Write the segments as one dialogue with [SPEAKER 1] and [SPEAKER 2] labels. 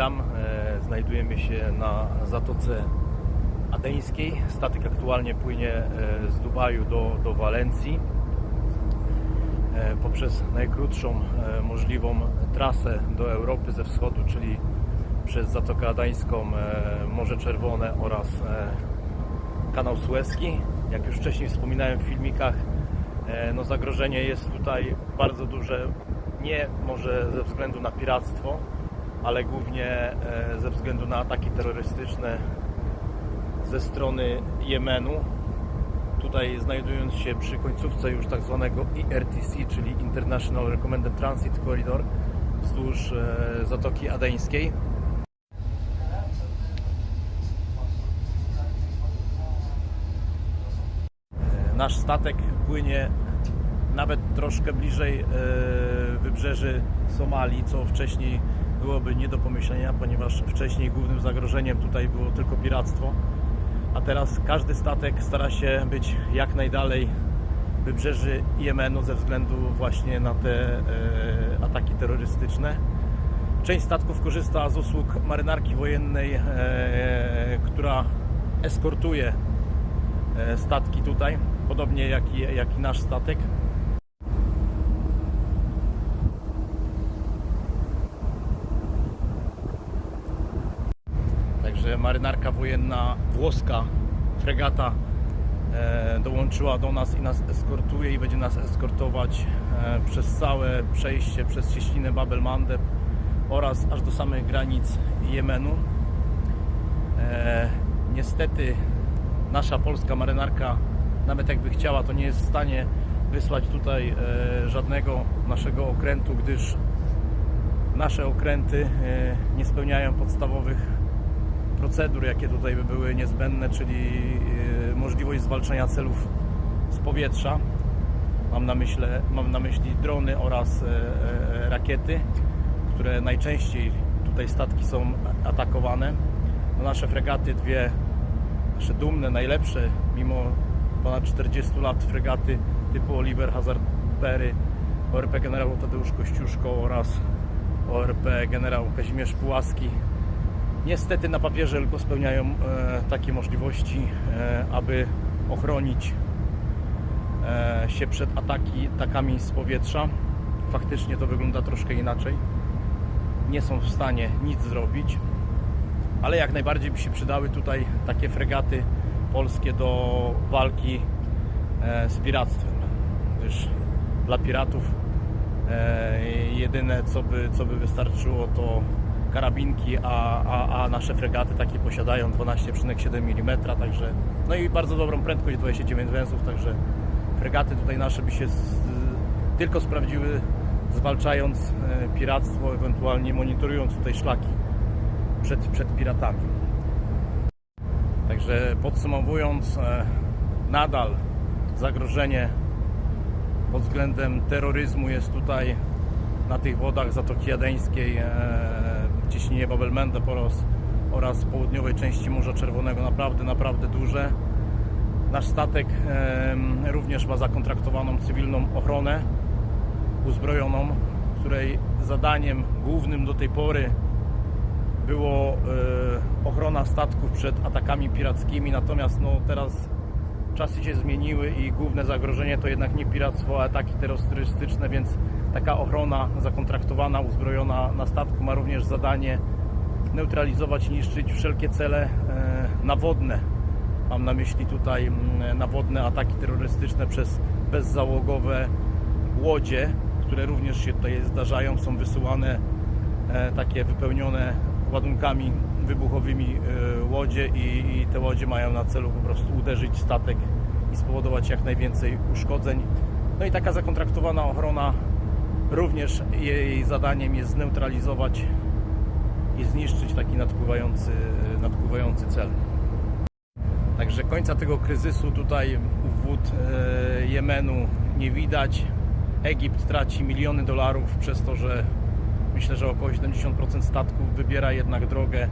[SPEAKER 1] Witam. E, Znajdujemy się na Zatoce Adeńskiej. Statek aktualnie płynie e, z Dubaju do, do Walencji e, poprzez najkrótszą możliwą trasę do Europy ze wschodu, czyli przez Zatokę Adańską, Morze Czerwone oraz kanał Suezki. Jak już wcześniej wspominałem w filmikach, no zagrożenie jest tutaj bardzo duże. Nie może ze względu na piractwo, ale głównie e, ze względu na ataki terrorystyczne ze strony Jemenu. Tutaj znajdując się przy końcówce już tak zwanego IRTC, czyli International Recommended Transit Corridor wzdłuż e, Zatoki Adeńskiej. E, Nasz statek płynie nawet troszkę bliżej e, wybrzeży Somalii, co wcześniej byłoby nie do pomyślenia, ponieważ wcześniej głównym zagrożeniem tutaj było tylko piractwo, a teraz każdy statek stara się być jak najdalej wybrzeży Jemenu ze względu właśnie na te e, ataki terrorystyczne. Część statków korzysta z usług marynarki wojennej, e, która eskortuje e, statki tutaj, podobnie jak i, jak i nasz statek. Także marynarka wojenna włoska, fregata e, dołączyła do nas i nas eskortuje i będzie nas eskortować e, przez całe przejście przez cieśninę Bab el Mandeb oraz aż do samych granic Jemenu. E, niestety nasza polska marynarka, nawet jakby chciała, to nie jest w stanie wysłać tutaj e, żadnego naszego okrętu, gdyż nasze okręty e, nie spełniają podstawowych procedur, jakie tutaj by były niezbędne, czyli e, możliwość zwalczania celów z powietrza. Mam na, myśli, mam na myśli drony oraz e, e, rakiety, które najczęściej tutaj statki są atakowane. No nasze fregaty, dwie nasze dumne, najlepsze, mimo ponad 40 lat fregaty typu Oliver Hazard Perry, ORP generał Tadeusz Kościuszko oraz ORP generał Kazimierz Pułaski. Niestety na papierze tylko spełniają e, takie możliwości, e, aby ochronić e, się przed ataki, atakami z powietrza. Faktycznie to wygląda troszkę inaczej. Nie są w stanie nic zrobić, ale jak najbardziej by się przydały tutaj takie fregaty polskie do walki e, z piractwem, gdyż dla piratów e, jedyne co by, co by wystarczyło to karabinki, a, a, a nasze fregaty takie posiadają 12,7 mm, także no i bardzo dobrą prędkość 29 węzłów, także fregaty tutaj nasze by się z, tylko sprawdziły zwalczając e, piractwo, ewentualnie monitorując tutaj szlaki przed, przed piratami. Także podsumowując, e, nadal zagrożenie pod względem terroryzmu jest tutaj na tych wodach Zatoki Jadeńskiej, e, cieśninie Babelmendeb oraz, oraz południowej części Morza Czerwonego naprawdę, naprawdę duże. Nasz statek e, również ma zakontraktowaną cywilną ochronę uzbrojoną, której zadaniem głównym do tej pory było e, ochrona statków przed atakami pirackimi, natomiast no, teraz czasy się zmieniły i główne zagrożenie to jednak nie piractwo, a ataki terrorystyczne, więc taka ochrona zakontraktowana, uzbrojona na statku ma również zadanie neutralizować, niszczyć wszelkie cele e, nawodne. Mam na myśli tutaj mm, nawodne ataki terrorystyczne przez bezzałogowe łodzie, które również się tutaj zdarzają, są wysyłane e, takie wypełnione ładunkami wybuchowymi e, łodzie i, te łodzie mają na celu po prostu uderzyć statek i spowodować jak najwięcej uszkodzeń. No i taka zakontraktowana ochrona również jej zadaniem jest zneutralizować i zniszczyć taki nadpływający, nadpływający cel. Także końca tego kryzysu tutaj u wód e, Jemenu nie widać. Egipt traci miliony dolarów przez to, że myślę, że około 70% statków wybiera jednak drogę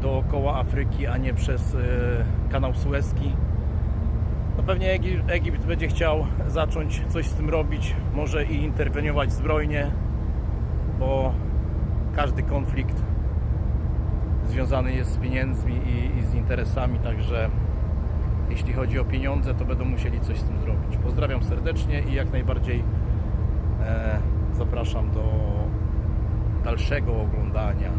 [SPEAKER 1] dookoła Afryki, a nie przez e, kanał Suezki. No pewnie Egipt, Egipt będzie chciał zacząć coś z tym robić, może i interweniować zbrojnie, bo każdy konflikt związany jest z pieniędzmi i, i z interesami, także jeśli chodzi o pieniądze, to będą musieli coś z tym zrobić. Pozdrawiam serdecznie i jak najbardziej e, zapraszam do dalszego oglądania